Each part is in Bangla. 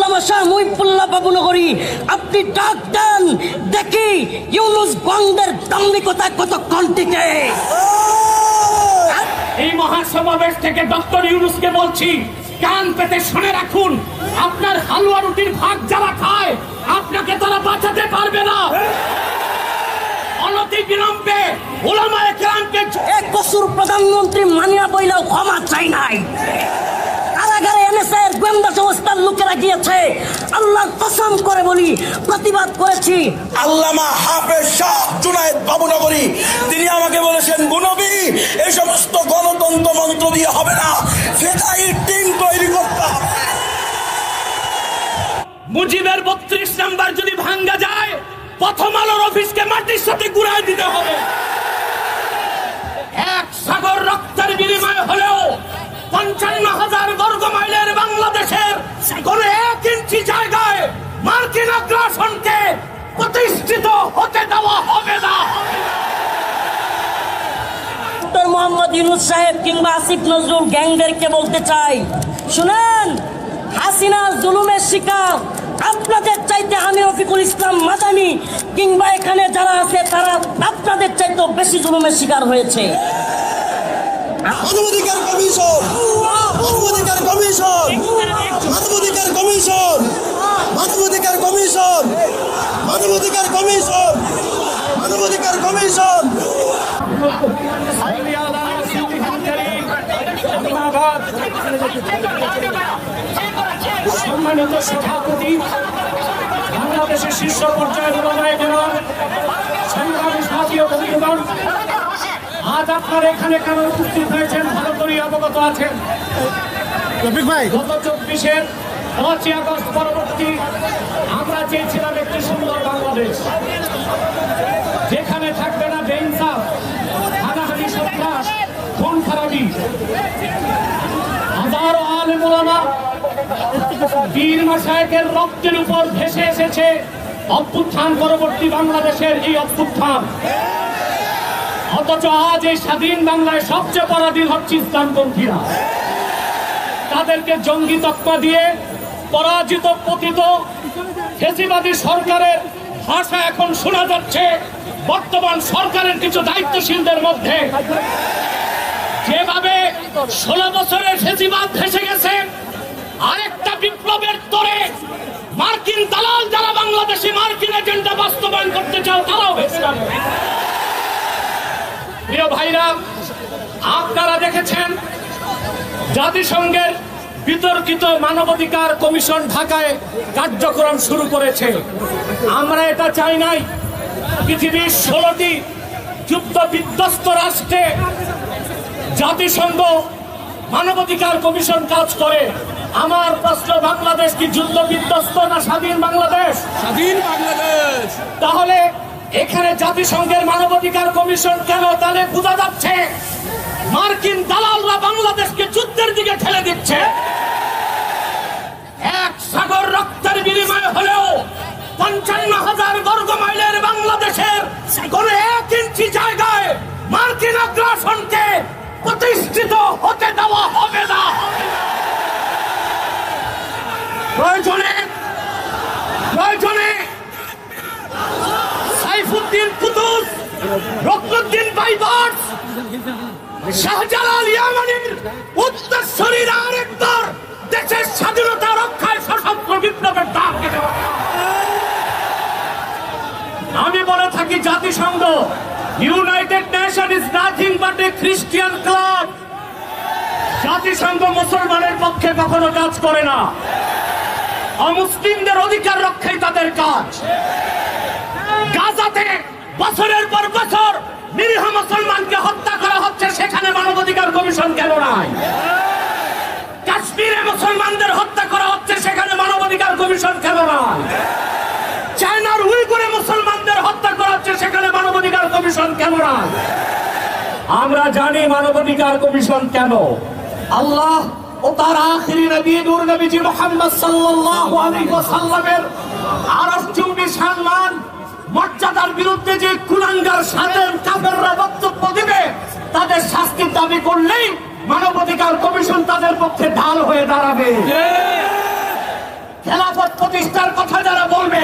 মামা শাহ আপনি ডাক দেন, দেখি ইউনুস গঙ্গের দাম্ভিকতা কতক্ষণ টিকে এই মহাসমাবেশ থেকে ডক্টর ইউনুসকে বলছি, কান পেতে শুনে রাখুন, আপনার হালুয়া রুটির ভাগ যারা খায়, আপনাকে তারা বাঁচাতে পারবে না। অনতি বিলম্বে ওলামায়ে এক বছর প্রধানমন্ত্রী মানিয়া বইলেও ক্ষমা চাই নাই। কারাগারে এনেছে গোয়েন্দা সংস্থার লোকেরা গিয়েছে আল্লাহর কসম করে বলি প্রতিবাদ করেছি। আল্লামা হাফেজ শাহ জুনায়েদ বাবুনগরী তিনি আমাকে বলেছেন গুনবী এই সমস্ত গণতন্ত্র মন্ত্র দিয়ে হবে না ফেদাই টিম তৈরি করতে হবে। মুজিবের বত্রিশ নাম্বার যদি ভাঙ্গা যায় প্রথম আলোর অফিসকে মাটির সাথে গুড়ায় দিতে হবে। এক সাগর রক্তের বিনিময় হলেও পঞ্চান্ন হাজার বর্গ মাইলের বাংলাদেশের কোন এক ইঞ্চি জায়গায় মার্কিন আগ্রাসনকে প্রতিষ্ঠিত হতে দেওয়া হবে না। মোহাম্মদ ইউনুস সাহেব কিংবা আসিফ নজরুল গ্যাংদেরকে বলতে চাই, শুনেন, হাসিনা জুলুমের শিকার। আপনাদের চাইতে আমি রফিকুল ইসলাম মাদানি কিংবা এখানে যারা আছে তারা আপনাদের চাইতেও বেশি জুলুমের শিকার হয়েছে। মানবাধিকার কমিশন! মানবাধিকার কমিশন! মানবাধিকার কমিশন! মানবাধিকার কমিশন! মানবাধিকার কমিশন! মানবাধিকার কমিশন! সম্মানিত সভাপতি বাংলাদেশের শীর্ষ পর্যায়ের উন্নয়ন সংগ্রামী সাথী ও বন্ধুগণ আজ আপনারা এখানে কেন উপস্থিত হয়েছেন? ভালো করেই অবগত আছেন। গত চব্বিশের পাঁচই আগস্ট পরবর্তী আমরা চেয়েছিলাম একটি সুন্দর বাংলাদেশ যেখানে থাকবে না বেইনসাফ হানাহানি সন্ত্রাস খুন খারাপি হাজারো আলেম ওলামা বীর মাসায়কের রক্তের উপর ভেসে এসেছে অভ্যুত্থান পরবর্তী বাংলাদেশের এই অভ্যুত্থান। অথচ আজ এই স্বাধীন বাংলায় সবচেয়ে পরাধীন হচ্ছে ইসলামপন্থীরা। তাদেরকে জঙ্গি তকমা দিয়ে পরাজিত, পতিত ফেসিবাদী সরকারের ভাষা এখন শোনা যাচ্ছে বর্তমান সরকারের কিছু দায়িত্বশীলদের মধ্যে। যেভাবে ষোলো বছরের ফেসিবাদ ভেসে গেছে আরেকটা বিপ্লবের তরে মার্কিন দালাল যারা বাংলাদেশে মার্কিন এজেন্ডা বাস্তবায়ন করতে চাও, তারাও প্রিয় ভাইরা, আপনারা দেখেছেন জাতিসংঘের বিতর্কিত মানবাধিকার কমিশন ঢাকায় কার্যক্রম শুরু করেছে। আমরা এটা চাই নাই। পৃথিবীর ষোলোটি যুদ্ধ বিধ্বস্ত রাষ্ট্রে জাতিসংঘ মানবাধিকার কমিশন কাজ করে। আমার প্রশ্ন বাংলাদেশ কি যুদ্ধ বিধ্বস্ত না স্বাধীন বাংলাদেশ? স্বাধীন বাংলাদেশ। তাহলে এখানে জাতিসংঘের মানবাধিকার কমিশন কেন তাহলে বোঝা যাচ্ছে? মার্কিন দালালরা বাংলাদেশকে যুদ্ধের দিকে ঠেলে দিচ্ছে। এক সাগর রক্তের বিনিময় হলেও পঞ্চান্ন হাজার বর্গ মাইলের বাংলাদেশের কোন এক ইঞ্চি জায়গায় মার্কিন আগ্রাসনকে প্রতিষ্ঠিত হতে দেওয়া হবে না। প্রয়োজনে প্রয়োজনে সাইফুদ্দিন কুতুস বাইবার্স শাহজালাল ইয়ামানির উত্তরসূরির আরেকবার দেশের স্বাধীনতা রক্ষায় সশস্ত্র বিপ্লবের আমি বলে থাকি জাতিসংঘ United Nation is nothing but a Christian club জাতিসংঘ মুসলমানের পক্ষে কখনো কাজ করে না। অমুসলিমদের অধিকার রক্ষাই তাদের কাজ। গাজাতে বছরের পর বছর নিরীহ মুসলমানকে হত্যা করা হচ্ছে, সেখানে মানবাধিকার কমিশন কেন নাই? কাশ্মীরে মুসলমানদের হত্যা করা হচ্ছে, সেখানে মানবাধিকার কমিশন কেন নাই? চায়নার উইগুরে মুসলমানদের হত্যা করা হচ্ছে সেখানে মানবাধিকার কমিশন কেন নাই? আমরা জানি মানবাধিকার কমিশন কেন। আল্লাহ ও তার আখিরি নবী নূর নবীজি মুহাম্মদ সাল্লাল্লাহু আলাইহি ওয়াসাল্লামের আরশ চুম্বি সম্মান মর্যাদার বিরুদ্ধে যে কুলাঙ্গার সাদের কাফেররা বক্তব্য দিবে তাদের শাস্তির দাবি করলেই মানবাধিকার কমিশন তাদের পক্ষে ঢাল হয়ে দাঁড়াবে। খেলাফত প্রতিষ্ঠার কথা যারা বলবে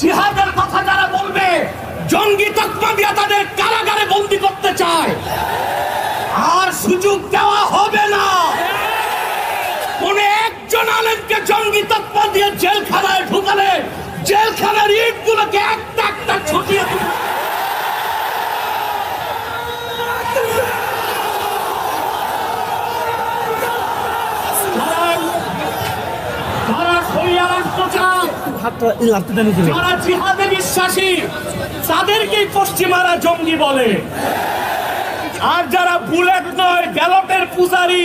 জিহাদের কথা যারা বলবে, জঙ্গি তকমা দিয়ে তাদের কারাগারে বন্দি করতে চায়। আর সুযোগ দেওয়া হবে না। কোন একজন আলেমকে জঙ্গি তকমা দিয়ে জেলখানায় ঢুকালে, জেলখানার ইট গুলোকে একটা যারা জিহাদে বিশ্বাসী তাদেরকেই পশ্চিমারা জঙ্গি বলে। আর যারা বুলেট নয় গ্যালটের পূজারি,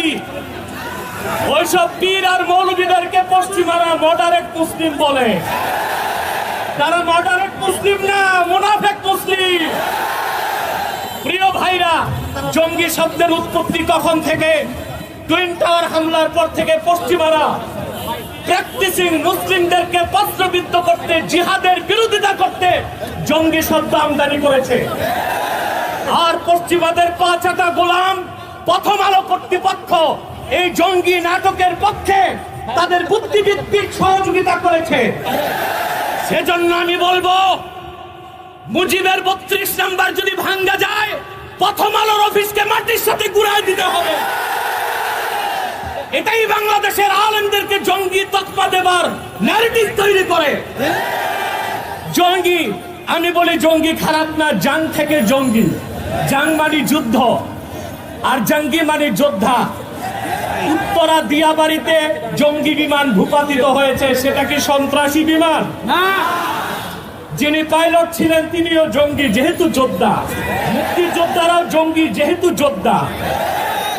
ওইসব পীর আর মৌলবীদেরকে পশ্চিমারা মডারেট মুসলিম বলে। তারা মডারেট মুসলিম না, মুনাফেক মুসলিম। প্রিয় ভাইরা, জঙ্গি শব্দের উৎপত্তি কখন থেকে? টুইন টাওয়ার হামলার পর থেকে পশ্চিমারা প্র্যাকটিসিং মুসলিমদেরকে পত্রবিদ্ধ করতে, জিহাদের বিরোধিতা করতে জঙ্গি শব্দ আমদানি করেছে। আর পশ্চিমাদের পাঁচাটা গোলাম প্রথম আলো কর্তৃপক্ষ এই জঙ্গি নাটকের পক্ষে তাদের বুদ্ধিভিত্তিক সহযোগিতা করেছে। সেজন্য আমি বলব, মুজিবের বত্রিশ নাম্বার যদি ভাঙ্গা যায়, প্রথম আলোর অফিসকে মাটির সাথে গুড়ায় দিতে হবে। এটাই বাংলাদেশের আলেমদেরকে জঙ্গি তকমা দেবার ন্যারেটিভ তৈরি করে। জঙ্গি আমি বলি জঙ্গি খারাপ না জাং থেকে জঙ্গি। জাং মানে যুদ্ধ আর জঙ্গি মানে যোদ্ধা। উত্তরা দিয়াবাড়িতে জঙ্গি বিমান ভূপাতিত হয়েছে সেটা কি সন্ত্রাসী বিমান? না। যিনি পাইলট ছিলেন তিনিও জঙ্গি যেহেতু যোদ্ধা। মুক্তিযোদ্ধারাও জঙ্গি যেহেতু যোদ্ধা।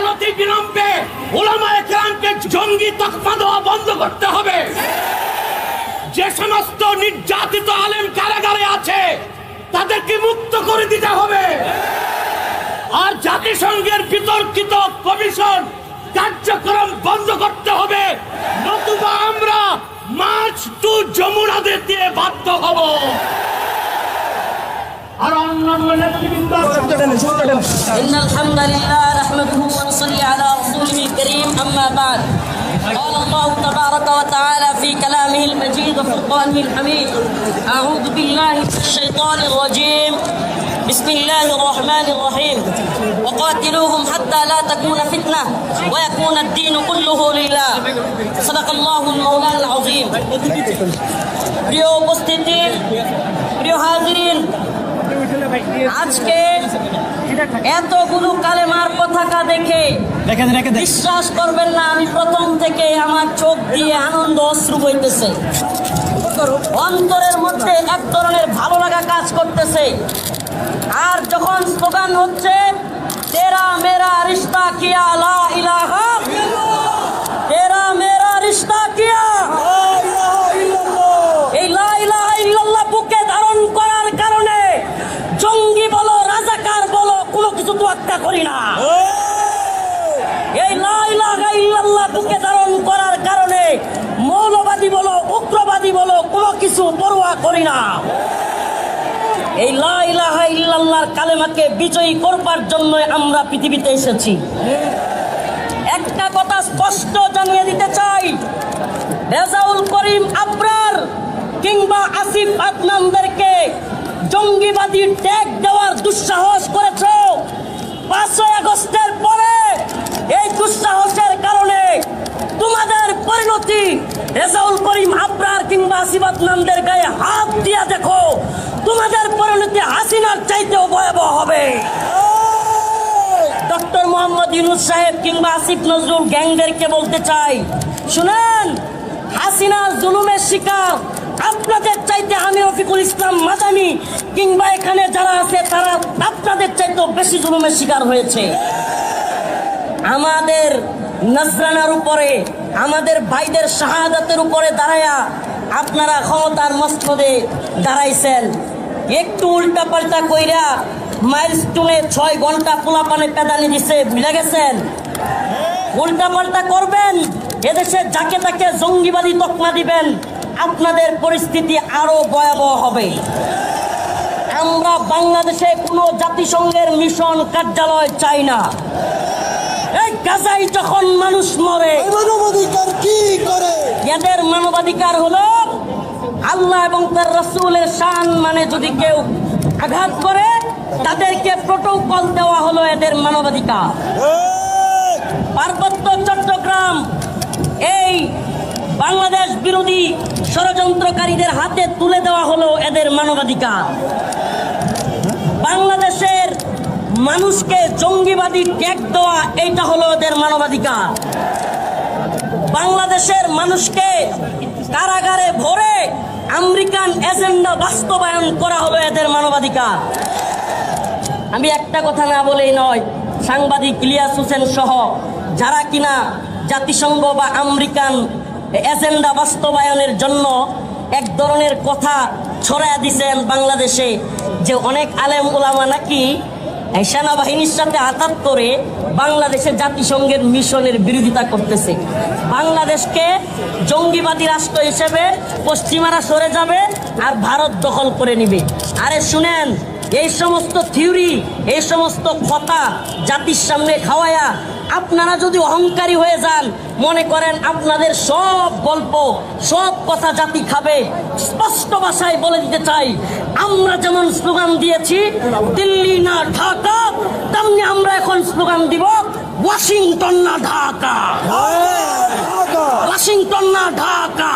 অনতি বিলম্বে ওলামায়ে কেরামকে জঙ্গি তকমা দেওয়া বন্ধ করতে হবে। যে সমস্ত নির্যাতিত আলেম কারাগারে আছে, তাদেরকে মুক্ত করে দিতে হবে। আর জাতিসংঘের বিতর্কিত কমিশন কার্যক্রম বন্ধ করতে হবে। নতুবা আমরা মার্চ টু যমুনাদের দিয়ে বাধ্য হব। إن الحمد لله نحمده ونصلي على رسوله الكريم أما بعد قال الله تبارك وتعالى في كلامه المجيد وفرقانه الحميد أعوذ بالله من الشيطان الرجيم بسم الله الرحمن الرحيم وقاتلوهم حتى لا تكون فتنة ويكون الدين كله لله صدق الله المولى العظيم প্রিয় উপস্থিতি প্রিয় হাজিরিন আজকে এতগুলো কালেমার পতাকা দেখে বিশ্বাস করবেন না আমি প্রথম থেকে আমার চোখ দিয়ে আনন্দ অশ্রু বইতেছে। অন্তরের মধ্যে এক ধরনের ভালো লাগা কাজ করতেছে। আর যখন স্লোগান হচ্ছে তেরা মেরা রিশ্তা কিয়া লা ইলাহা করি না। এই লা ইলাহা ইল্লাল্লাহর কালেমাকে বিজয়ী করবার জন্য আমরা পৃথিবীতে এসেছি। একটা কথা স্পষ্ট জানিয়ে দিতে চাই। রেজাউল করিম আবরার কিংবা আসিফ আদনানদেরকে জঙ্গিবাদী ট্যাগ দেওয়ার দুঃসাহস করেছ। পাঁচই আগস্টের পরে এই দুঃসাহসের কারণে তোমাদের পরিণতি রেজাউল করিম আবরার কিংবা আসিফ আদনানদের গায়ে হাত দিয়া দেখো। তোমাদের পরিণতি হাসিনার চাইতেও ভয়াবহ হবে। ডক্টর মোহাম্মদ ইউনুস সাহেব কিংবা আসিফ নজরুল গ্যাংদেরকে বলতে চাই, শুনেন হাসিনা জুলুমের শিকার আপনাদের চাইতে আমি রফিকুল ইসলাম মাদানি কিংবা এখানে যারা আছে তারা আপনাদের চাইতেও বেশি জুলুমের শিকার হয়েছে। আমাদের নজরানার উপরে, আমাদের ভাইদের শাহাদাতের উপরে দাঁড়ায়া আপনারা ক্ষমতার মস্তদে দাঁড়াইছেন। একটু উল্টা পাল্টা কইরা মাইলস্টোনে ছয় ঘণ্টা পোলাপানে পেদানি দিছে মিলে গেছেন? উল্টা পাল্টা করবেন, এদেশে যাকে তাকে জঙ্গিবাদী তকমা দিবেন, আপনাদের পরিস্থিতি আরও ভয়াবহ হবে। আমরা বাংলাদেশে কোনো জাতিসংঘের মিশন কার্যালয় চাই না। এই গাজাই যখন মানুষ মরে মানবাধিকার কি করে? এদের মানবাধিকার হলো আল্লাহ এবং তার রসুলের শান মানে যদি কেউ আঘাত করে তাদেরকে প্রোটোকল দেওয়া হলো এদের মানবাধিকার। পার্বত্য চট্টগ্রাম এই বাংলাদেশ বিরোধী ষড়যন্ত্রকারীদের হাতে তুলে দেওয়া হলো এদের মানবাধিকার। বাংলাদেশের মানুষকে জঙ্গিবাদী ট্যাগ দেওয়া, এইটা হলো এদের মানবাধিকার। বাংলাদেশের মানুষকে কারাগারে ভরে আমেরিকান এজেন্ডা বাস্তবায়ন করা হলো এদের মানবাধিকার। আমি একটা কথা না বলেই নয়, সাংবাদিক ইলিয়াস হোসেন সহ যারা কিনা জাতিসংঘ বা আমেরিকান এজেন্ডা বাস্তবায়নের জন্য এক ধরনের কথা ছড়ায় দিছেন বাংলাদেশে যে অনেক আলেম ওলামা নাকি সেনাবাহিনীর সাথে আঘাত করে বাংলাদেশের জাতিসংঘের মিশনের বিরোধিতা করতেছে। বাংলাদেশকে জঙ্গিবাদী রাষ্ট্র হিসেবে পশ্চিমারা সরে যাবে আর ভারত দখল করে নিবে। আরে শুনেন, এই সমস্ত থিওরি, এই সমস্ত কথা জাতির সামনে খাওয়ায়া আপনারা যদি অহংকারী হয়ে যান মনে করেন আপনাদের সব গল্প সব কথা জাতি খাবে। স্পষ্ট ভাষায় বলে দিতে চাই আমরা যেমন স্লোগান দিয়েছি দিল্লি না ঢাকা তেমনি আমরা এখন স্লোগান দিব ওয়াশিংটন না ঢাকা। ওয়াশিংটন না ঢাকা।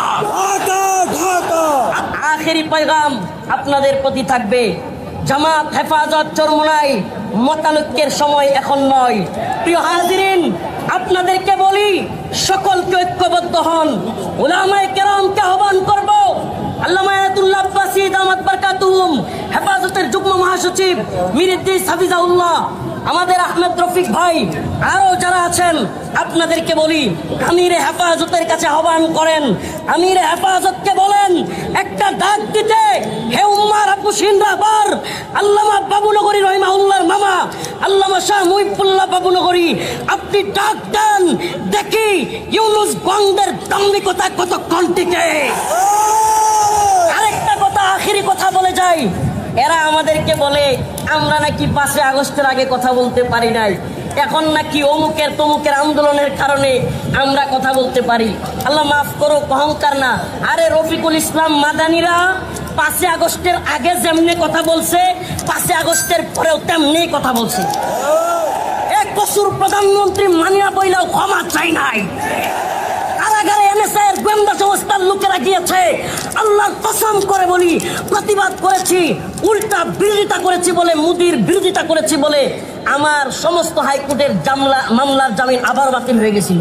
আখেরি পয়গাম আপনাদের প্রতি থাকবে। জামাত হেফাজত চরমোনাই। মতানৈক্যের সময় এখন নয়। প্রিয় হাজিরিন, আপনাদেরকে বলি, সকলকে ঐক্যবদ্ধ হন। ওলামায় কেরামকে আহ্বান করব। বারকাতুহুম, হেফাজতের যুগ্ম মহাসচিব মীর ইদ্রিস হাফিজাউল্লাহ আমাদের আহমেদ রফিক ভাই, আরও যারা আছেন, আপনাদেরকে বলি, আমির হেফাজতের কাছে আহ্বান করেন। আমির হেফাজতকে বলেন, একটা ডাক দিতে, হে উম্মার আবু সিন্দাবার আল্লামা বাবুনগরী রহিমাউল্লাহর মামা, আল্লামা শাহ মুহিবুল্লাহ বাবুনগরী, আপনি ডাক দেন, দেখি ইউনুস গঙ্গের দাম্ভিকতা কতক্ষণ টিকে আরেকটা কথা, আখেরি কথা বলে যাই। এরা আমাদেরকে বলে আমরা নাকি পাঁচই আগস্টের আগে কথা বলতে পারি নাই। এখন নাকি অমুকের তমুকের আন্দোলনের কারণে আমরা কথা বলতে পারি। আল্লাহ মাফ করো অহংকার না। আরে রফিকুল ইসলাম মাদানিরা, পাঁচই আগস্টের আগে যেমনি কথা বলছে, পাঁচই আগস্টের পরেও তেমনি কথা বলছে। এক কসুর প্রধানমন্ত্রী মানিয়া বইলেও ক্ষমা চাই নাই। গোয়েন্দা সংস্থার লোকেরা গিয়েছে। আল্লাহর কসম করে বলি, প্রতিবাদ করেছি, উল্টা বিরোধিতা করেছি বলে, মুদির বিরোধিতা করেছি বলে আমার সমস্ত হাইকোর্টের জামলা মামলার জামিন আবার বাতিল হয়ে গেছিল।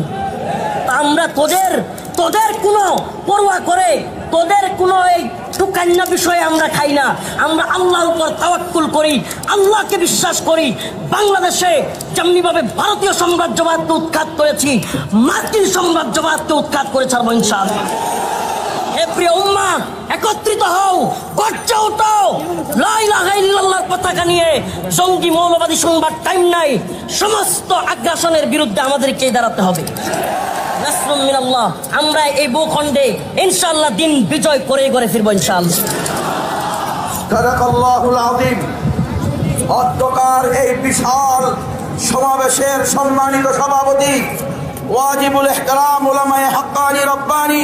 আমরা তোদের তোদের কোনো পড়ুয়া করে, তোদের কোনো এই সুকান্যা বিষয়ে আমরা খাই না। আমরা আল্লাহর উপর তাওয়াক্কুল করি, আল্লাহকে বিশ্বাস করি। বাংলাদেশে যেমনিভাবে ভারতীয় সাম্রাজ্যবাদকে উৎখাত করেছি, মার্কিন সাম্রাজ্যবাদকে উৎখাত করে ছাড়বো ইনশাআল্লাহ। প্রিয় একত্রিত হও, গর্জে উঠাও লা ইলাহা ইল্লাল্লাহর পতাকা নিয়ে জঙ্গি মৌলবাদী সংবাদ টাইম নাই। সমস্ত আগ্রাসনের বিরুদ্ধে আমাদেরকে দাঁড়াতে হবে। আমরা এই ভূখণ্ডে ইনশাআল্লাহ দিন বিজয় করে করে ফিরবো ইনশাআল্লাহ। এই বিশাল সমাবেশের সম্মানিত সভাপতি, ওয়াজিবুল ইহতারাম, উলামায়ে হাক্কানি রব্বানি,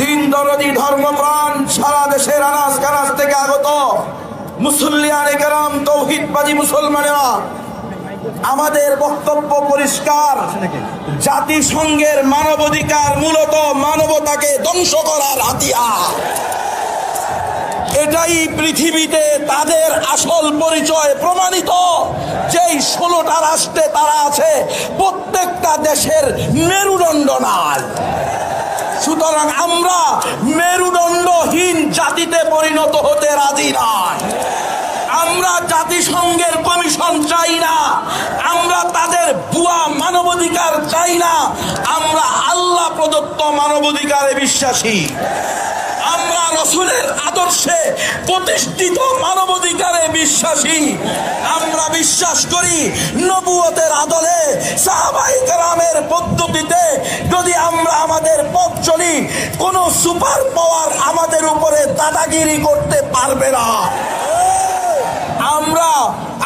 দিন দরদি ধর্মপ্রাণ সারা দেশের আনাস কানাস থেকে আগত মুসল্লিয়ানে কেরাম তৌহিদবাজি মুসলমানেরা আমাদের বক্তব্য পরিষ্কার। জাতিসংঘের মানবাধিকার মূলত মানবতাকে ধ্বংস করার হাতিয়ার। এটাই পৃথিবীতে তাদের আসল পরিচয় প্রমাণিত। যেই ষোলোটা রাষ্ট্রে তারা আছে, প্রত্যেকটা দেশের মেরুদণ্ড নাই। সুতরাং আমরা মেরুদণ্ডহীন জাতিতে পরিণত হতে রাজি নয় আমরা জাতিসংঘের কমিশন চাই না। আমরা তাদের ভুয়া মানবাধিকার চাই না। আমরা আল্লাহ প্রদত্ত মানবাধিকারে বিশ্বাসী। আমরা রসুলের আদর্শে প্রতিষ্ঠিত মানবাধিকারে বিশ্বাসী। আমরা বিশ্বাস করি নবুয়তের আদলে সাহাবাই কালামের পদ্ধতিতে যদি আমরা আমাদের পথ চলি, কোনো সুপার পাওয়ার আমাদের উপরে দাদাগিরি করতে পারবে না। আমরা,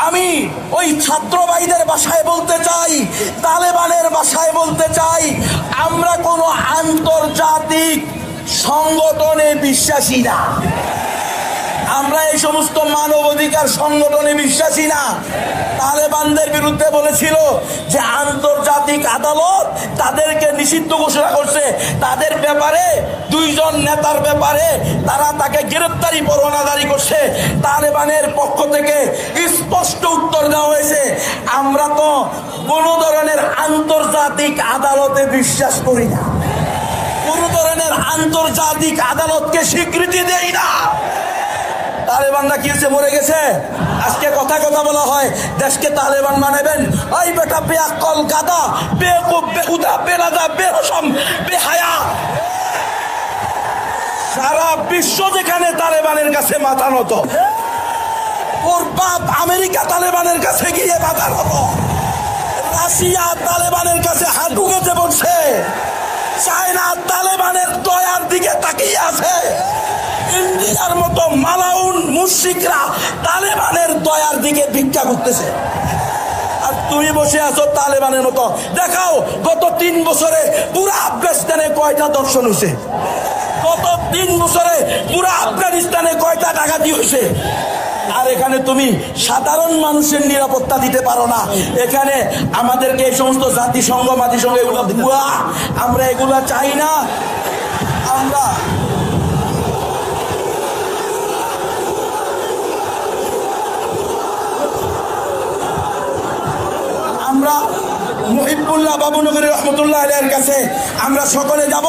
আমি ওই ছাত্রবাহীদের ভাষায় বলতে চাই, তালেবানের বাসায় বলতে চাই, আমরা কোনো আন্তর্জাতিক সংগঠনে বিশ্বাসী না। আমরা এই সমস্ত মানবাধিকার সংগঠনে বিশ্বাসী না। তালেবানদের বিরুদ্ধে বলেছিল যে আন্তর্জাতিক আদালত তাদেরকে নিষিদ্ধ ঘোষণা করছে। তাদের ব্যাপারে, দুইজন নেতার ব্যাপারে তারা তাকে গ্রেপ্তারি পরোয়ানা জারি করছে। তালেবানের পক্ষ থেকে স্পষ্ট উত্তর দেওয়া হয়েছে। আমরা তো কোনো ধরনের আন্তর্জাতিক আদালতে বিশ্বাস করি না। কোনো ধরনের আন্তর্জাতিক আদালতকে স্বীকৃতি দেই না। তালেবানরা কি মরে গেছে? আজকে কথা কথা বলা হয়। দেশকে তালেবান মানাবেন। ওই বেটা বেআকল গাদা, বেকুব, বেহুদা, বেলাদা বেরসম বেহায়া। সারা বিশ্ব যেখানে তালেবানের কাছে মাথা নত, ওর বাপ আমেরিকা তালেবানের কাছে গিয়ে মাথা নত। রাশিয়া তালেবানের কাছে হাঁটু গেছে বলছে, চায়না তালেবানের দয়ার দিকে তাকিয়ে আছে। ইন্ডিয়ার মতো মালাউন মুশিকরা তালেবানের দয়ার দিকে ভিক্ষা করতেছে। আর তুমি বসে আছো তালেবানের মতো। দেখাও, গত তিন বছরে পুরো আফগানিস্তানে কয়টা দর্শন হয়েছে গত তিন বছরে পুরো আফগানিস্তানে কয়টা ডাকাতি হয়েছে আর এখানে তুমি সাধারণ মানুষের নিরাপত্তা দিতে পারো না। এখানে আমাদেরকে এই সমস্ত জাতিসংঘ মাতিসংঘ এগুলো ভুয়া। আমরা এগুলো চাই না। আমরা আমরা মহিবুল্লাহ বাবুনগরের রহমতুল্লাহ আলিয়ার কাছে আমরা সকলে যাব।